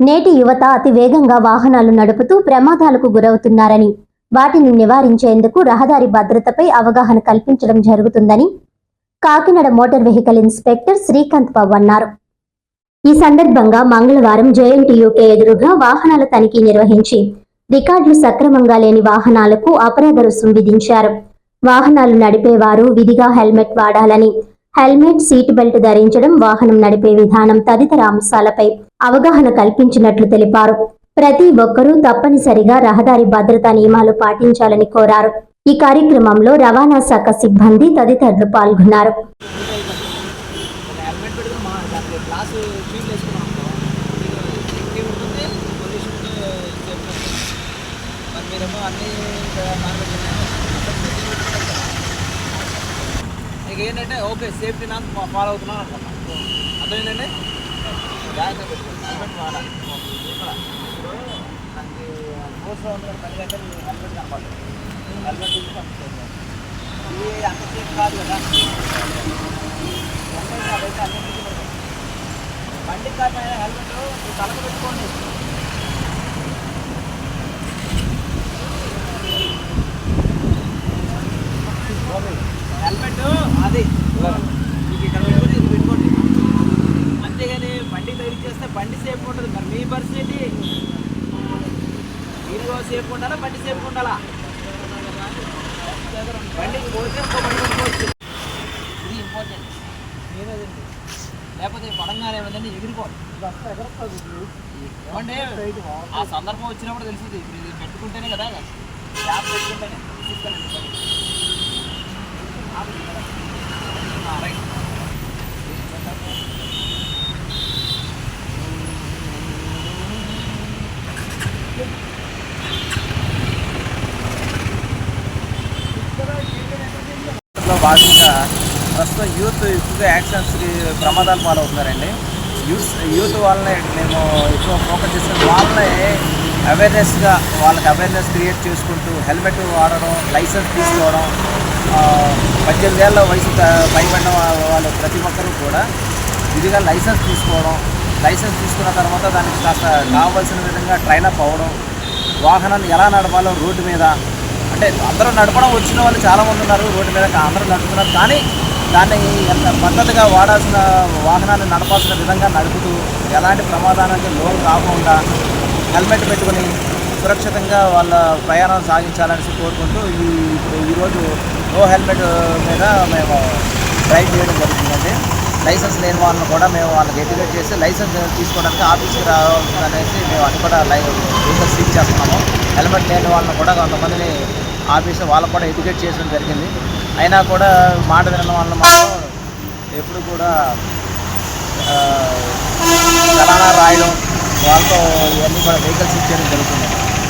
నేటి యువత అతి వేగంగా వాహనాలు నడుపుతూ ప్రమాదాలకు గురవుతున్నారని వాటిని నివారించేందుకు రహదారి భద్రతపై అవగాహన కల్పించడం జరుగుతుందని Kakinada motor vehicle inspector Srikanth Babu అన్నారు. ఈ సందర్భంగా మంగళవారం జేఎన్టీయూకే ఎదురుగా వాహనాల తనిఖీ నిర్వహించి రికార్డులు సక్రమంగా లేని వాహనాలకు అపరాధ రుసుం విధించారు. వాహనాలు నడిపేవారు విధిగా హెల్మెట్ వాడాలని హెల్మెట్ సీట్ బెల్ట్ ధరించడం వాహనం నడిపే విధానం తదితర అంశాలపై అవగాహన కల్పించినట్లు తెలిపారు. ప్రతి ఒక్కరూ తప్పనిసరిగా రహదారి భద్రతా నియమాలు పాటించాలని కోరారు. ఈ కార్యక్రమంలో రవాణా శాఖ సిబ్బంది తదితరులు పాల్గొన్నారు. ఏంటంటే ఓకే సేఫ్టీ నాకు ఫాలో అవుతున్నాను అనుకున్నాం అర్థమైందండి? జాగ్రత్త పెట్టుకోండి హెల్మెట్ వాడాలి ఇక్కడ ఇప్పుడు మనకి కోర్సులో ఉంది పని దగ్గర హెల్మెట్ కనపడదు హెల్మెట్ తీసి పంపించేది ఇది అంత సేఫ్ కాదు కదా. హెల్మెట్ అదైతే అన్నింటికి బండి కాదు హెల్మెట్ మీరు తలకు పెట్టుకోండి హెల్మెట్ అది మీకు ఇక్కడ పెట్టుకోండి ఇది పెట్టుకోండి అంతేగాని బండి తగిలిచ్చేస్తే బండి సేఫ్ ఉంటుంది మరి మీ పరిస్థితి సేఫ్ ఉండాలా? బండి సేఫ్ ఉండాలా? బండికి పోతే ఇంకో బండి కొనుక్కోవచ్చు ఇది ఇంపార్టెంట్ నేనేదండి లేకపోతే పడంగానే ఏమైందంటే ఎగిరిపోవాలి. ఏమంటే ఆ సందర్భం వచ్చినప్పుడు తెలిసింది ఇప్పుడు ఇది పెట్టుకుంటేనే కదా? యాప్ పెట్టుకుంటేనే. తీసుకెళ్ళండి బండి. ఆపండి కదా. ఆ, రైట్లో భాగంగా ప్రస్తుతం యూత్ ఎక్కువగా యాక్సిడెంట్స్కి ప్రమాదాలు పాలవుతున్నారండి. యూత్ యూత్ వాళ్ళని మేము ఎక్కువ ఫోకస్ చేసిన వాళ్ళని అవేర్నెస్గా వాళ్ళకి అవేర్నెస్ క్రియేట్ చేసుకుంటూ హెల్మెట్ వాడడం లైసెన్స్ తీసుకోవడం పద్దెనిమిది ఏళ్ళ వయసు పైబడిన వాళ్ళు ప్రతి ఒక్కరూ కూడా విధిగా లైసెన్స్ తీసుకోవడం లైసెన్స్ తీసుకున్న తర్వాత దానికి కాస్త కావాల్సిన విధంగా ట్రైన్ అప్ అవ్వడం వాహనాన్ని ఎలా నడపాలో రోడ్డు మీద అంటే అందరూ నడపడం వచ్చిన వాళ్ళు చాలామంది ఉన్నారు రోడ్డు మీద అందరూ నడుపుతున్నారు. కానీ దాన్ని ఎంత పద్ధతిగా వాడాల్సిన వాహనాన్ని నడపాల్సిన విధంగా నడుపుతూ ఎలాంటి ప్రమాదానికి లోన్ కాకుండా హెల్మెట్ పెట్టుకొని సురక్షితంగా వాళ్ళ ప్రయాణం సాగించాలని కోరుకుంటూ ఈ ఇప్పుడు ఈరోజు నో హెల్మెట్ మీద మేము డ్రైవ్ చేయడం జరుగుతుందండి లైసెన్స్ లేని వాళ్ళని కూడా మేము వాళ్ళకి ఎడ్యుకేట్ చేసి లైసెన్స్ తీసుకోవడానికి ఆఫీస్కి రావాలనేసి మేము అది కూడా లై వెహికల్ చేస్తున్నాము. హెల్మెట్ లేని వాళ్ళని కూడా కొంతమందిని ఆఫీస్ వాళ్ళకు కూడా ఎడ్యుకేట్ చేయడం జరిగింది. అయినా కూడా మాట వినని వాళ్ళని మాత్రం ఎప్పుడు కూడా ఆ, చలానా రాయడం వాళ్ళతో ఇవన్నీ కూడా వెహికల్స్ ఇచ్చేయడం జరుగుతుంది.